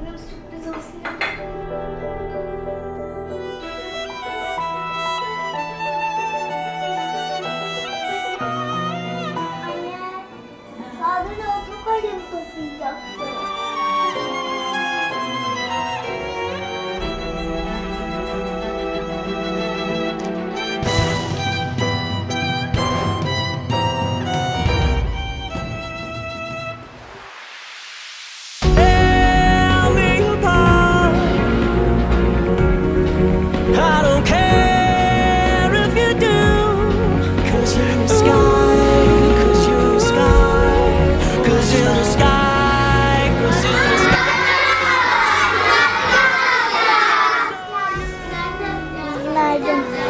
Annem sürpriz olsun diye dân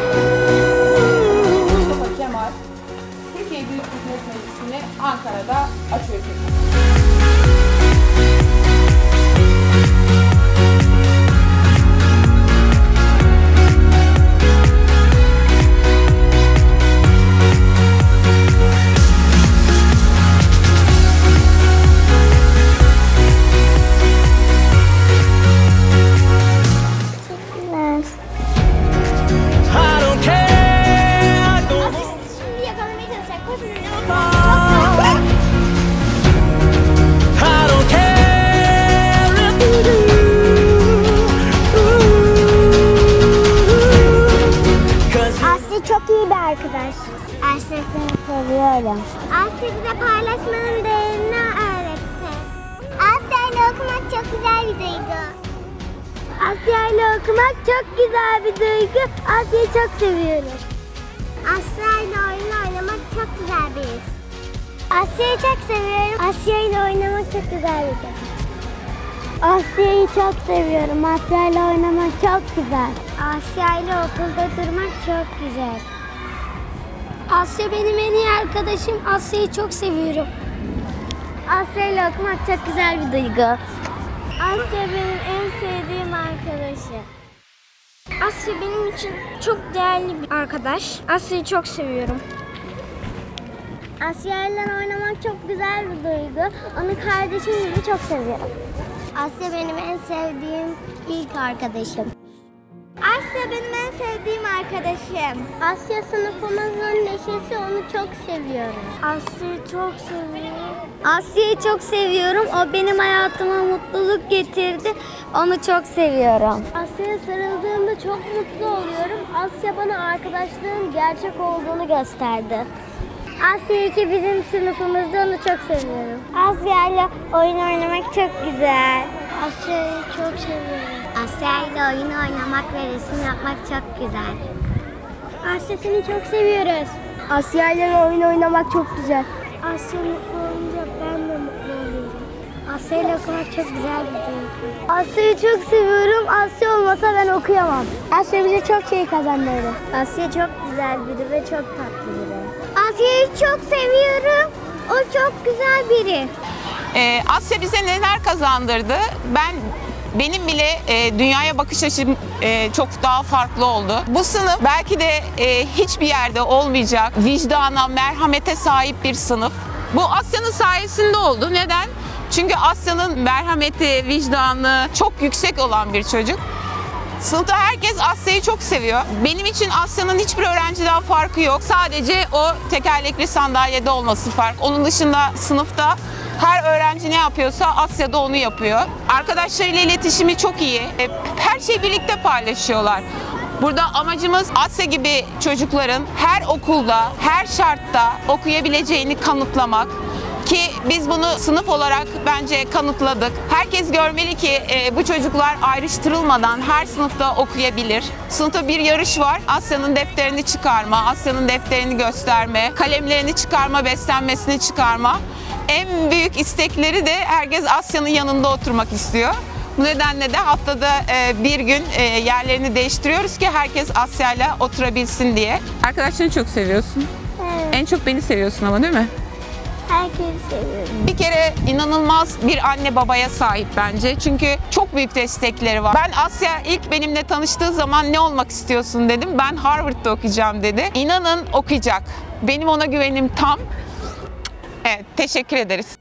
Aslı bize paylaşmanın değerini öğretti. Aslı ile okumak çok güzel bir duygu. Asya ile okumak çok güzel bir duygu. Asya'yı çok seviyorum. Asya ile oyun oynamak çok güzel bir his. Asya'yı çok seviyorum. Asya ile oynamak çok güzel bir şey. Asya'yı çok seviyorum. Asya ile oynamak çok güzel. Asya ile okulda durmak çok güzel. Asya benim en iyi arkadaşım. Asya'yı çok seviyorum. Asya ile okumak çok güzel bir duygu. Asya benim en sevdiğim arkadaşım. Asya benim için çok değerli bir arkadaş. Asya'yı çok seviyorum. Asya ile oynamak çok güzel bir duygu. Onu kardeşim gibi çok seviyorum. Asya benim en sevdiğim ilk arkadaşım. Asya benim en sevdiğim arkadaşım. Asya sınıfımızın neşesi onu çok seviyorum. Asya'yı çok seviyorum. Asya'yı çok seviyorum. O benim hayatıma mutluluk getirdi. Onu çok seviyorum. Asya'ya sarıldığımda çok mutlu oluyorum. Asya bana arkadaşlığın gerçek olduğunu gösterdi. Asya ki bizim sınıfımızda onu çok seviyorum. Asya ile oyun oynamak çok güzel. Asya'yı çok seviyorum. Asya ile oyun oynamak ve resim yapmak çok güzel. Asya seni çok seviyoruz. Asya ile oyun oynamak çok güzel. Asya mutlu olunca ben de mutlu oluyorum. Asya ile okumak çok güzel bir duygu. Asya'yı çok seviyorum. Asya olmasa ben okuyamam. Asya bize çok şey kazandırdı. Asya çok güzel biri ve çok tatlı biri. Asya'yı çok seviyorum. O çok güzel biri. Ee, Asya bize neler kazandırdı? Ben benim bile e, dünyaya bakış açım e, çok daha farklı oldu. Bu sınıf belki de e, hiçbir yerde olmayacak vicdana, merhamete sahip bir sınıf. Bu Asya'nın sayesinde oldu. Neden? Çünkü Asya'nın merhameti, vicdanı çok yüksek olan bir çocuk. Sınıfta herkes Asya'yı çok seviyor. Benim için Asya'nın hiçbir öğrenciden farkı yok. Sadece o tekerlekli sandalyede olması fark. Onun dışında sınıfta her öğrenci ne yapıyorsa Asya da onu yapıyor. Arkadaşlarıyla iletişimi çok iyi. E, Her şeyi birlikte paylaşıyorlar. Burada amacımız Asya gibi çocukların her okulda, her şartta okuyabileceğini kanıtlamak. Ki biz bunu sınıf olarak bence kanıtladık. Herkes görmeli ki e, bu çocuklar ayrıştırılmadan her sınıfta okuyabilir. Sınıfta bir yarış var. Asya'nın defterini çıkarma, Asya'nın defterini gösterme, kalemlerini çıkarma, beslenmesini çıkarma. En büyük istekleri de herkes Asya'nın yanında oturmak istiyor. Bu nedenle de haftada e, bir gün e, yerlerini değiştiriyoruz ki herkes Asya'yla oturabilsin diye. Arkadaşlarını çok seviyorsun. Evet, En çok beni seviyorsun ama değil mi? herkesi seviyorum. Bir kere inanılmaz bir anne babaya sahip bence. Çünkü çok büyük destekleri var. Ben Asya ilk benimle tanıştığı zaman ne olmak istiyorsun dedim. Ben Harvard'da okuyacağım dedi. İnanın okuyacak. Benim ona güvenim tam. Evet, teşekkür ederiz.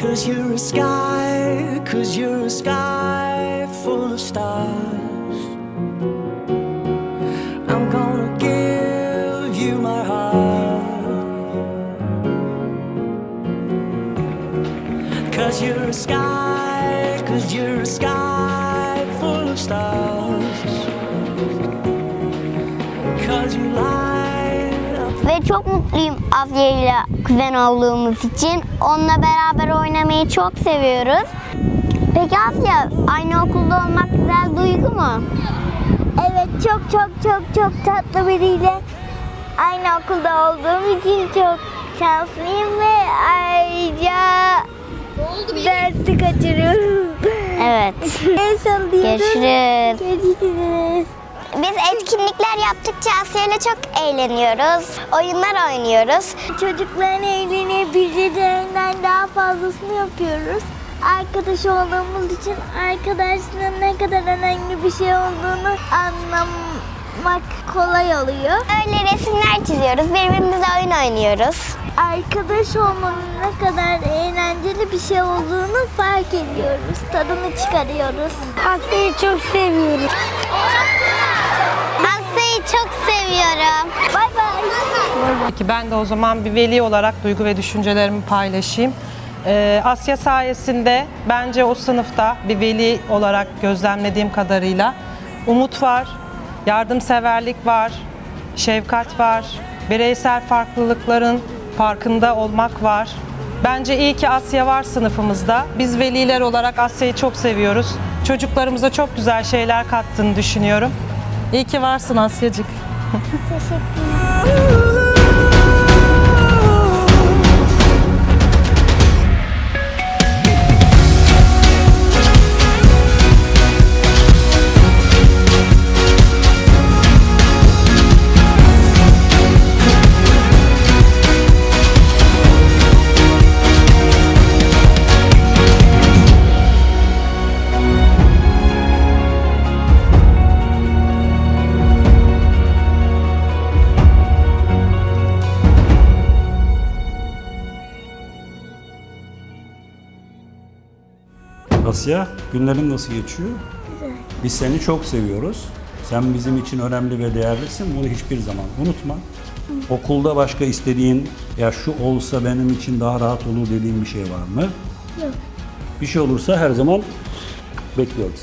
Cause you're a sky, cause you're a sky Cause you're a sky, cause you're a sky full of stars. Cause you light up Ve çok mutluyum Asya ile kuzen olduğumuz için. Onunla beraber oynamayı çok seviyoruz. Peki Asya, aynı okulda olmak güzel duygu mu? Evet, çok çok çok çok tatlı biriyle aynı okulda olduğum için çok şanslıyım ve ayrıca dersi kaçırıyoruz. Evet. Görüşürüz. Görüşürüz. Biz etkinlikler yaptıkça Asya ile çok eğleniyoruz. Oyunlar oynuyoruz. Çocukların eğlenebileceğinden daha fazlasını yapıyoruz. Arkadaş olduğumuz için arkadaşlığın ne kadar önemli bir şey olduğunu anlamak kolay oluyor. Öyle resimler çiziyoruz, birbirimize oyun oynuyoruz. Arkadaş olmanın ne kadar eğlenceli bir şey olduğunu fark ediyoruz. Tadını çıkarıyoruz. Asya'yı çok seviyorum. Asya'yı çok seviyorum. Bay bay. Peki ben de o zaman bir veli olarak duygu ve düşüncelerimi paylaşayım. Ee, Asya sayesinde bence o sınıfta bir veli olarak gözlemlediğim kadarıyla umut var, yardımseverlik var, şefkat var, bireysel farklılıkların farkında olmak var. Bence iyi ki Asya var sınıfımızda. Biz veliler olarak Asya'yı çok seviyoruz. Çocuklarımıza çok güzel şeyler kattığını düşünüyorum. İyi ki varsın Asyacık. Asya, günlerin nasıl geçiyor? Biz seni çok seviyoruz. Sen bizim için önemli ve değerlisin. Bunu hiçbir zaman unutma. Okulda başka istediğin, ya şu olsa benim için daha rahat olur dediğin bir şey var mı? Yok. Bir şey olursa her zaman bekliyoruz.